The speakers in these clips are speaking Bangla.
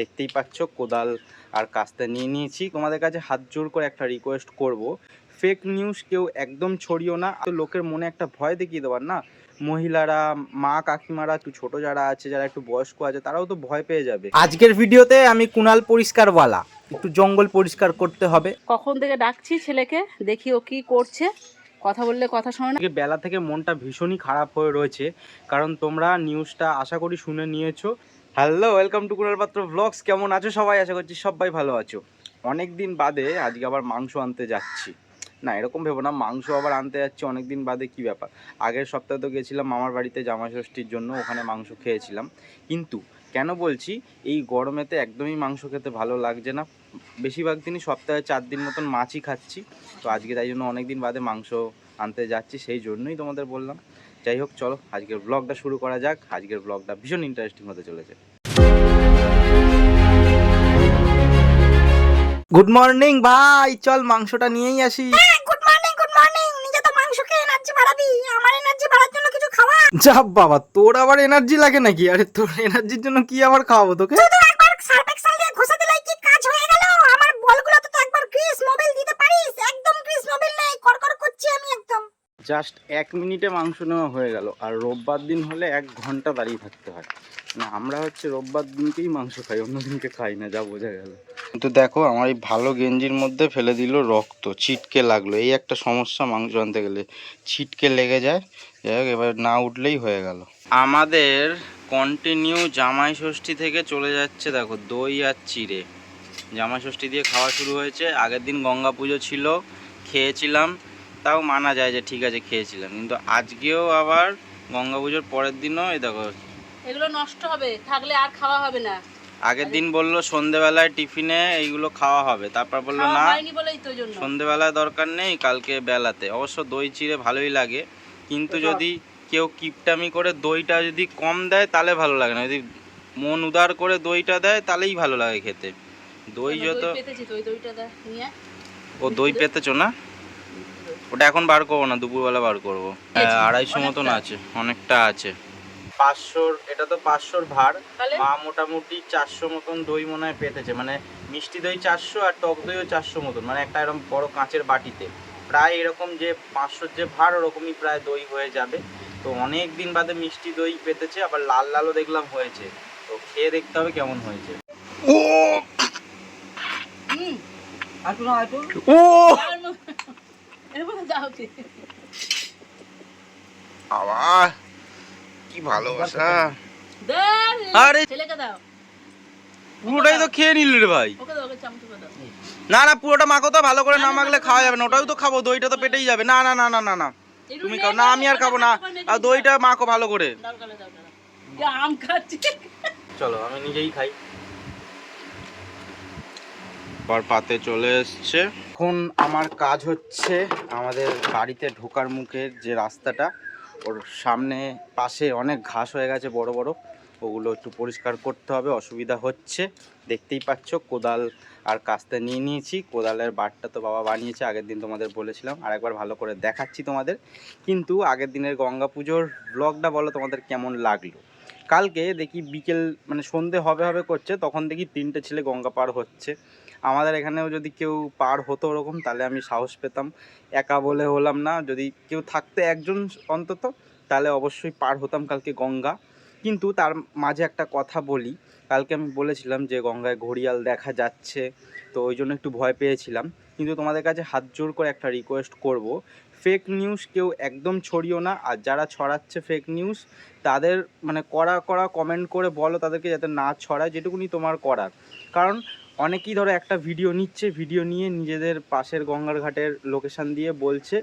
দেখতেই পাচ্ছ কোদাল আর কাস্তে নিয়ে নিয়েছি। তোমাদের কাছে হাত জোর করে একটা রিকোয়েস্ট করব। ফেক নিউজ কেউ একদম ছড়িও না। তো লোকের মনে একটা ভয় দেখিয়ে দেওয়ার না? মহিলারা মা কাকিমারা একটু ছোট যারা আছে যারা একটু বয়স্ক আছে তারাও তো ভয় পেয়ে যাবে। আজকের ভিডিওতে আমি কুনাল পরিষ্কারওয়ালা। একটু জঙ্গল পরিষ্কার করতে হবে। কখন থেকে ডাকছি ছেলেকে? দেখি ও কি করছে। কথা বললে কথা শোনে না। বেলা থেকে মনটা ভীষণই খারাপ হয়ে রয়েছে। কারণ তোমরা নিউজটা আশা করি শুনে নিয়েছো। হ্যালো ওয়েলকাম টু কুনাল পাত্র ব্লগস কেমন আছো সবাই? আশা করছি সবাই ভালো আছো। অনেক দিন বাদে আজকে আবার মাংস আনতে যাচ্ছি। না, এরকম ভেবো না, মাংস আবার আনতে যাচ্ছি অনেক দিন বাদে কি ব্যাপার? আগের সপ্তাহে তো গেছিলাম মামার বাড়িতে জামা ষষ্ঠীর জন্য, ওখানে মাংস খেয়েছিলাম। কিন্তু কেন বলছি, এই গরমেতে একদমই মাংস খেতে ভালো লাগছে না। বেশিরভাগ দিনই সপ্তাহে চার দিন মতন মাছই খাচ্ছি। তো আজকে তাই জন্য অনেক দিন বাদে মাংস আনতে যাচ্ছি, সেই জন্যই তোমাদের বললাম। যাই হোক চলো আজকের ব্লগটা শুরু করা যাক। আজকের ব্লগটা ভীষণ ইন্টারেস্টিং হতে চলেছে। গুড মর্নিং ভাই! চল মাংসটা নিয়েই আসি। গুড মর্নিং গুড মর্নিং নিজে তো মাংস খেয়ে এনার্জি বাড়াবি। আমার এনার্জি বাড়ার জন্য কিছু খাওয়া? যা বাবা তোর আবার এনার্জি লাগে নাকি? আরে তোর এনার্জির জন্য কি আবার খাওয়াবো তোকে? শুধু একবার সার্ফ এক্সেল দিয়ে ঘষে দিলেই কি কাজ হয়ে গেল আমার বলগুলো তো একবার গ্রিস মোবিল দিতে পারিস একদম গ্রিস মোবিল নেই কড়কড় করছি আমি একদম জাস্ট এক মিনিটে মাংস নেওয়া হয়ে গেল। আর রোববার দিন হলে এক ঘণ্টা দাঁড়িয়ে থাকতে হয়। না আমরা হচ্ছে রোববার দিনকেই মাংস খাই অন্য দিনকে খাই না যা বোঝা গেল। কিন্তু দেখো আমার এই ভালো গেঞ্জির মধ্যে ফেলে দিল রক্ত ছিটকে লাগল। এই একটা সমস্যা মাংস আনতে গেলে। ছিটকে লেগে যায় যাই হোক এবার না উঠলেই হয়ে গেল। আমাদের কন্টিনিউ জামাই ষষ্ঠী থেকে চলে যাচ্ছে দেখো দই আর চিড়ে। জামাই ষষ্ঠী দিয়ে খাওয়া শুরু হয়েছে। আগের দিন গঙ্গা পুজো ছিল খেয়েছিলাম। তাও মানা যায় যে ঠিক আছে খেয়েছিলাম। কিন্তু আজকেও আবার গঙ্গা পুজোর পরের দিনও এই দেখো এগুলো নষ্ট হবে থাকলে আর খাওয়া হবে না। আগের দিন বলল সন্ধেবেলায় টিফিনে এইগুলো খাওয়া হবে তারপর বলল না সন্ধেবেলায় দরকার নেই কালকে বেলাতে। অবশ্য দই চিড়ে ভালোই লাগে কিন্তু যদি কেউ কিপটামি করে দইটা যদি কম দেয় তাহলে ভালো লাগে না। যদি মন উদার করে দইটা দেয় তাহলেই ভালো লাগে খেতে। দই যত ও দই পেতেছো না? ওটা এখন বার করব না দুপুরবেলা বার করব। আড়াইশো মতন আছে অনেকটা আছে। পাঁচশোর এটা তো পাঁচশোর ভার। মা মোটামুটি চারশো মতন দই মনে হয় পেতেছে। মানে মিষ্টি দই চারশো আর টক দইও চারশো মতন। মানে একটা এরকম বড় কাঁচের বাটিতে। প্রায় এরকম যে পাঁচশোর যে ভার ওরকমই প্রায় দই হয়ে যাবে। তো অনেক দিন বাদে মিষ্টি দই পেতেছে আবার লাল লালও দেখলাম হয়েছে। তো খেয়ে দেখতে হবে কেমন হয়েছে। ও! ও! কি ভালোবাসা। আরে ছেলেকে দাও পুরোটাই তো খেয়ে নিল রে ভাই। ওকে দাও ওকে চামচ করে দাও না না পুরোটা মাখো তো ভালো করে না মাখলে খাওয়া যাবে না। ওটাও তো খাব দইটা তো পেটেই যাবে। না না না না না না। তুমি খাও। না আমি আর খাব না। আর দইটা মাখো ভালো করে। আম খাচ্ছি চলো আমি নিজেই খাই। পাতে চলে এসছে। এখন আমার কাজ হচ্ছে আমাদের বাড়িতে ঢোকার মুখের যে রাস্তাটা, ওর সামনে পাশে অনেক ঘাস হয়ে গেছে বড় বড়, ওগুলো একটু পরিষ্কার করতে হবে, অসুবিধা হচ্ছে। দেখতেই পাচ্ছ, কোদাল আর কাস্তে নিয়ে নিয়েছি, কোদালের বাটটা তো বাবা বানিয়েছে, আগের দিন তোমাদের বলেছিলাম, আর একবার ভালো করে দেখাচ্ছি তোমাদের। কিন্তু আগের দিনের গঙ্গা পুজোর ব্লগটা বলো তোমাদের কেমন লাগল? কালকে দেখি বিকেল মানে সন্ধে হবে হবে করছে, তখন দেখি তিনটে ছেলে গঙ্গা পার হচ্ছে। আমাদের এখানেও যদি কেউ পার হতো ওরকম, তাহলে আমি সাহস পেতাম। একা বলে হলাম না। যদি কেউ থাকতে একজন অন্তত, তাহলে অবশ্যই পার হতাম কালকে গঙ্গা। কিন্তু তার মাঝে একটা কথা বলি। কালকে আমি বলেছিলাম যে গঙ্গায় ঘড়িয়াল দেখা যাচ্ছে, তো ওই জন্য একটু ভয় পেয়েছিলাম। কিন্তু তোমাদের কাছে হাত জোর করে একটা রিকোয়েস্ট করব। ফেক নিউজ কেউ একদম ছড়িও না। আর যারা ছড়াচ্ছে ফেক নিউজ তাদের মানে কড়া কড়া কমেন্ট করে বলো তাদেরকে যাতে না ছড়ায়। যেটুকুনি তোমার করার। কারণ অনেকেই ধরো একটা ভিডিও নিচ্ছে ভিডিও নিয়ে নিজেদের পাশের গঙ্গার ঘাটের লোকেশন দিয়ে বলছে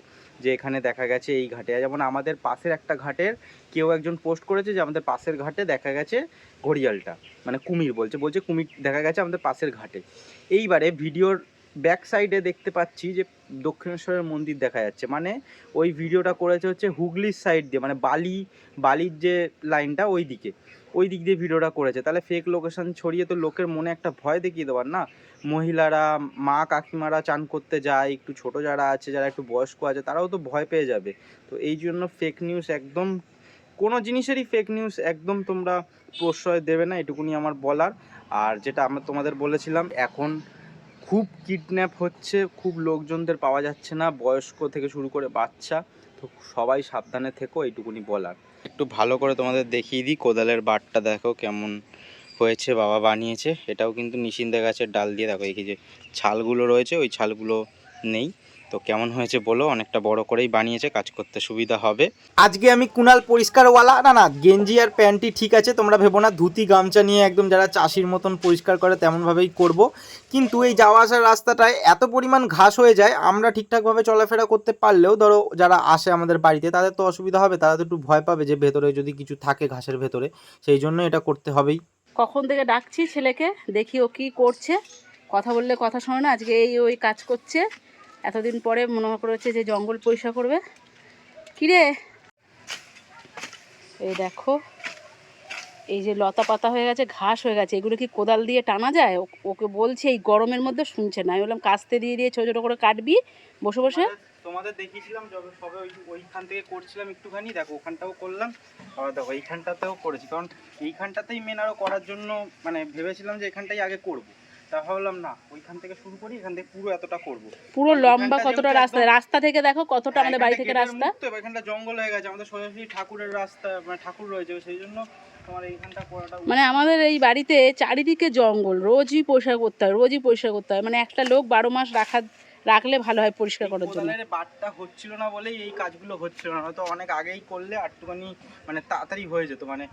যে এখানে দেখা গেছে এই ঘাটে। যেমন আমাদের পাশের একটা ঘাটের কেউ একজন পোস্ট করেছে যে আমাদের পাশের ঘাটে দেখা গেছে ঘড়িয়ালটা মানে কুমির বলছে বলছে কুমির দেখা গেছে আমাদের পাশের ঘাটে। এইবারে ভিডিওর ব্যাক সাইডে দেখতে পাচ্ছি যে দক্ষিণেশ্বরের মন্দির দেখা যাচ্ছে। মানে ওই ভিডিওটা করেছে হচ্ছে হুগলির সাইড দিয়ে মানে বালি, বালির যে লাইনটা ওই দিকে ওই দিক দিয়ে ভিডিওটা করেছে। তাহলে ফেক লোকেশন ছড়িয়ে তো লোকের মনে একটা ভয় দেখিয়ে দেওয়ার না? মহিলারা, মা কাকিমারা চান করতে যায়, একটু ছোট যারা আছে, যারা একটু বয়স্ক আছে, তারাও তো ভয় পেয়ে যাবে। তো এই জন্য ফেক নিউজ একদম, কোনো জিনিসেরই ফেক নিউজ একদম তোমরা প্রশ্রয় দেবে না, এটুকুনি আমার বলার। আর যেটা আমরা তোমাদের বলেছিলাম, এখন খুব কিডন্যাপ হচ্ছে, খুব লোকজনদের পাওয়া যাচ্ছে না, বয়স্ক থেকে শুরু করে বাচ্চা। তো সবাই সাবধানে থেকো এইটুকুনি বলার। একটু ভালো করে তোমাদের দেখিয়ে দিই, কোদালের বাটটা দেখো কেমন হয়েছে, বাবা বানিয়েছে। এটাও কিন্তু নিশিন্দা গাছের ডাল দিয়ে, দেখো এই যে ছালগুলো রয়েছে, ওই ছালগুলো নেই। তো কেমন হয়েছে বলো অনেকটা বড় করেই বানিয়েছে কাজ করতে সুবিধা হবে। আজকে আমি কুনাল পরিষ্কারওয়ালা না না গেঞ্জি আর প্যান্টটি ঠিক আছে তোমরা ভেবো না ধুতি গামছা নিয়ে একদম যারা চাষির মতন পরিষ্কার করে তেমনভাবেই করব। কিন্তু এই যাওয়া আসার রাস্তাটায় এত পরিমাণ ঘাস হয়ে যায় আমরা ঠিকঠাকভাবে চলাফেরা করতে পারলেও ধরো যারা আসে আমাদের বাড়িতে তাদের তো অসুবিধা হবে তারা তো একটু ভয় পাবে যে ভেতরে যদি কিছু থাকে ঘাসের ভেতরে সেই জন্য এটা করতে হবেই। কখন থেকে ডাকছি ছেলেকে দেখি ও কি করছে। কথা বললে কথা শোনে না আজকে এই ওই কাজ করছে। এতদিন পরে মনে করেছে যে জঙ্গল পরিষ্কার করবে। কিরে? এই দেখো, এই যে লতা পাতা হয়ে গেছে, ঘাস হয়ে গেছে, এগুলো কি কোদাল দিয়ে টানা যায়? ওকে বলছে এই গরমের মধ্যে শুনছে না। বললাম, কাস্তে দিয়ে দিয়ে ছোটো ছোটো করে কাটবি, বসে বসে। তোমাদের দেখিয়েছিলাম যবে সবে ওই ওইখান থেকে করছিলাম একটুখানি। দেখো, ওখানটাও করলাম। আবার দেখো, এইখানটাতেও করেছি। কারণ এইখানটাতেই মেন আরও করার জন্য মানে ভেবেছিলাম যে এখানটাই আগে করব। তা ভাবলাম না ওইখান থেকে শুরু করি এখান থেকে পুরো এতটা করব। পুরো লম্বা কতটা রাস্তা? রাস্তা থেকে দেখো কতটা আমাদের বাড়ি থেকে রাস্তা? এখানটা জঙ্গল হয়ে গেছে আমাদের সোজাসুজি ঠাকুরের রাস্তা মানে ঠাকুর রয়েছে সেই জন্য মানে আমাদের এই বাড়িতে চারিদিকে জঙ্গল রোজই পরিষ্কার করতে হয় রোজই পরিষ্কার করতে হয়। মানে একটা লোক বারো মাস রাখা রাখলে ভালো হয় পরিষ্কার করার জন্য। বাটটা হচ্ছিল না বলেই এই কাজগুলো হচ্ছিল না হয়তো অনেক আগেই করলে একটুখানি মানে তাড়াতাড়ি হয়ে যেত মানে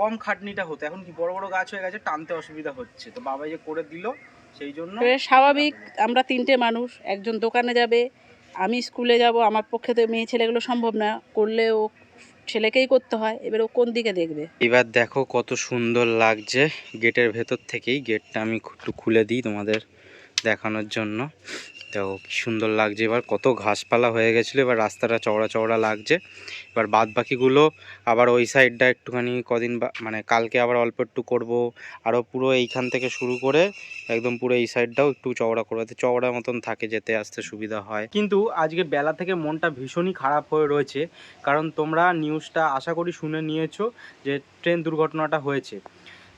কম খাটনিটা হতো। এখন কি বড় বড় গাছ হয়ে গেছে টানতে অসুবিধা হচ্ছে। তো বাবা যে করে দিল সেই জন্য স্বাভাবিক আমরা তিনটে মানুষ একজন দোকানে যাবে আমি স্কুলে যাব আমার পক্ষে তো মেয়ে ছেলেগুলো সম্ভব না করলে ও ছেলেকেই করতে হয় এবার ও কোন দিকে দেখবে? এবার দেখো কত সুন্দর লাগছে গেটের ভেতর থেকেই গেটটা আমি একটু খুলে দিই তোমাদের দেখানোর জন্য। দেখো কি সুন্দর লাগছে। এবার কত ঘাসপালা হয়ে গেছিল, এবার রাস্তাটা চওড়া চওড়া লাগছে। এবার বাদ বাকিগুলো আবার ওই সাইডটা একটুখানি কদিন মানে কালকে আবার অল্প একটু করব। আরও পুরো এইখান থেকে শুরু করে একদম পুরো এই সাইডটাও একটু চওড়া করব, যাতে চওড়া মতন থাকে যেতে আসতে সুবিধা হয়। কিন্তু আজকে বেলা থেকে মনটা ভীষণই খারাপ হয়ে রয়েছে। কারণ তোমরা নিউজটা আশা করি শুনে নিয়েছো যে ট্রেন দুর্ঘটনাটা হয়েছে।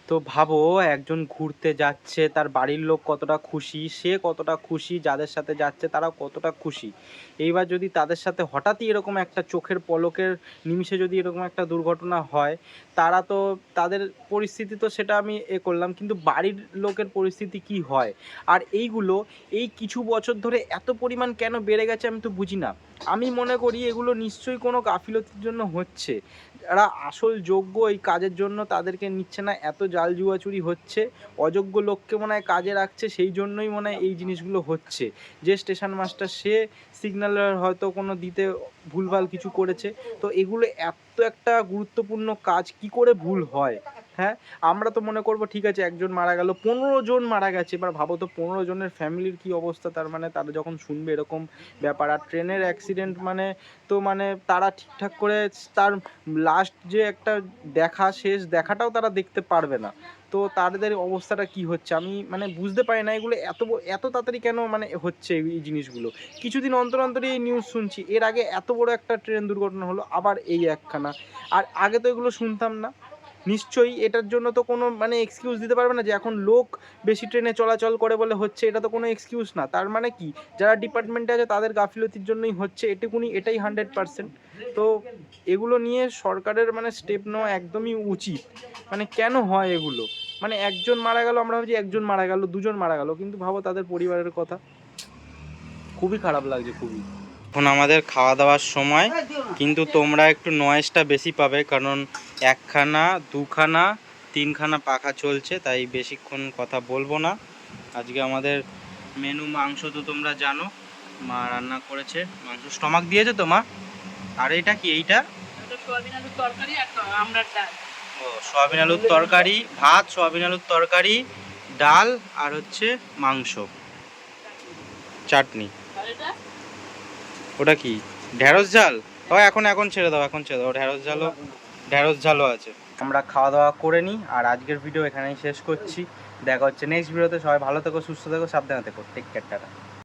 তো ভাবো, একজন ঘুরতে যাচ্ছে, তার বাড়ির লোক কতটা খুশি, সে কতটা খুশি, যাদের সাথে যাচ্ছে তারা কতটা খুশি। এইবার যদি তাদের সাথে হঠাৎই এরকম একটা চোখের পলকের নিমিষে যদি এরকম একটা দুর্ঘটনা হয়, তারা তো, তাদের পরিস্থিতি তো সেটা আমি এ করলাম, কিন্তু বাড়ির লোকের পরিস্থিতি কি হয়? আর এইগুলো, এই কিছু বছর ধরে এত পরিমাণ কেন বেড়ে গেছে আমি তো বুঝি না। আমি মনে করি এগুলো নিশ্চয়ই কোনো গাফিলতির জন্য হচ্ছে। যারা আসল যোগ্য এই কাজের জন্য তাদেরকে নিচ্ছে না, এত জাল জুয়াচুরি হচ্ছে, অযোগ্য লোককে মনে হয় কাজে রাখছে, সেই জন্যই মনে হয় এই জিনিসগুলো হচ্ছে। যে স্টেশন মাস্টার সে সিগন্যালের হয়তো কোনো দিতে ভুলভাল কিছু করেছে। তো এগুলো এত একটা গুরুত্বপূর্ণ কাজ, কি করে ভুল হয়? হ্যাঁ আমরা তো মনে করব ঠিক আছে, একজন মারা গেল, পনেরো জন মারা গেছে, এবার ভাবো তো পনেরো জনের ফ্যামিলির কি অবস্থা, তার মানে তারা যখন শুনবে এরকম ব্যাপার, আর ট্রেনের অ্যাক্সিডেন্ট মানে তো মানে তারা ঠিকঠাক করে তার লাস্ট যে একটা দেখা, শেষ দেখাটাও তারা দেখতে পারবে না। তো তাদের অবস্থাটা কি হচ্ছে? আমি মানে বুঝতে পারি না, এগুলো এত এত তাড়াতাড়ি কেন মানে হচ্ছে এই এই জিনিসগুলো? কিছুদিন অন্তর অন্তরই এই নিউজ শুনছি, এর আগে এত বড় একটা ট্রেন দুর্ঘটনা হলো, আবার এই একখানা। আর আগে তো এগুলো শুনতাম না। নিশ্চয়ই এটার জন্য তো কোনো মানে এক্সকিউজ দিতে পারবে না যে এখন লোক বেশি ট্রেনে চলাচল করে বলে হচ্ছে, এটা তো কোনো এক্সকিউজ না। তার মানে কি? যারা ডিপার্টমেন্টে আছে তাদের গাফিলতির জন্যই হচ্ছে, এটুকুনি এটাই হান্ড্রেড পার্সেন্ট তো এগুলো নিয়ে সরকারের মানে স্টেপ নেওয়া একদমই উচিত। মানে কেন হয় এগুলো? মানে একজন মারা গেল, আমরা ভাবছি একজন মারা গেল, দুজন মারা গেল, কিন্তু ভাবো তাদের পরিবারের কথা। খুবই খারাপ লাগছে, খুবই। এখন আমাদের খাওয়া দাওয়ার সময়, কিন্তু তোমরা একটু নয়েজটা বেশি পাবে, কারণ একখানা দুখানা তিনখানা পাখা চলছে তাই বেশিক্ষণ কথা বলব না। আজকে আমাদের মেনু মাংস তো তোমরা জানো মা রান্না করেছে। মাংস স্টমাক দিয়েছে তো মা? আর এটা কি এইটা? সোয়াবিন আলুর তরকারি আর আমরা ডাল। ও সয়াবিন আলুর তরকারি ভাত সয়াবিন আলুর তরকারি ডাল আর হচ্ছে মাংস। চাটনি। ওটা কি? ঢেঁড়স ঝাল? ও এখন এখন ছেড়ে দাও এখন ছেড়ে দাও। ঢেঁড়স ঝালও ঢেঁড়স ঝালও আছে। আমরা খাওয়া দাওয়া করে নিই, আর আজকের ভিডিও এখানেই শেষ করছি। দেখা হচ্ছে নেক্সট ভিডিওতে সবাই ভালো থেকো, সুস্থ থেকো, সাবধানে থেকো। Take care tata.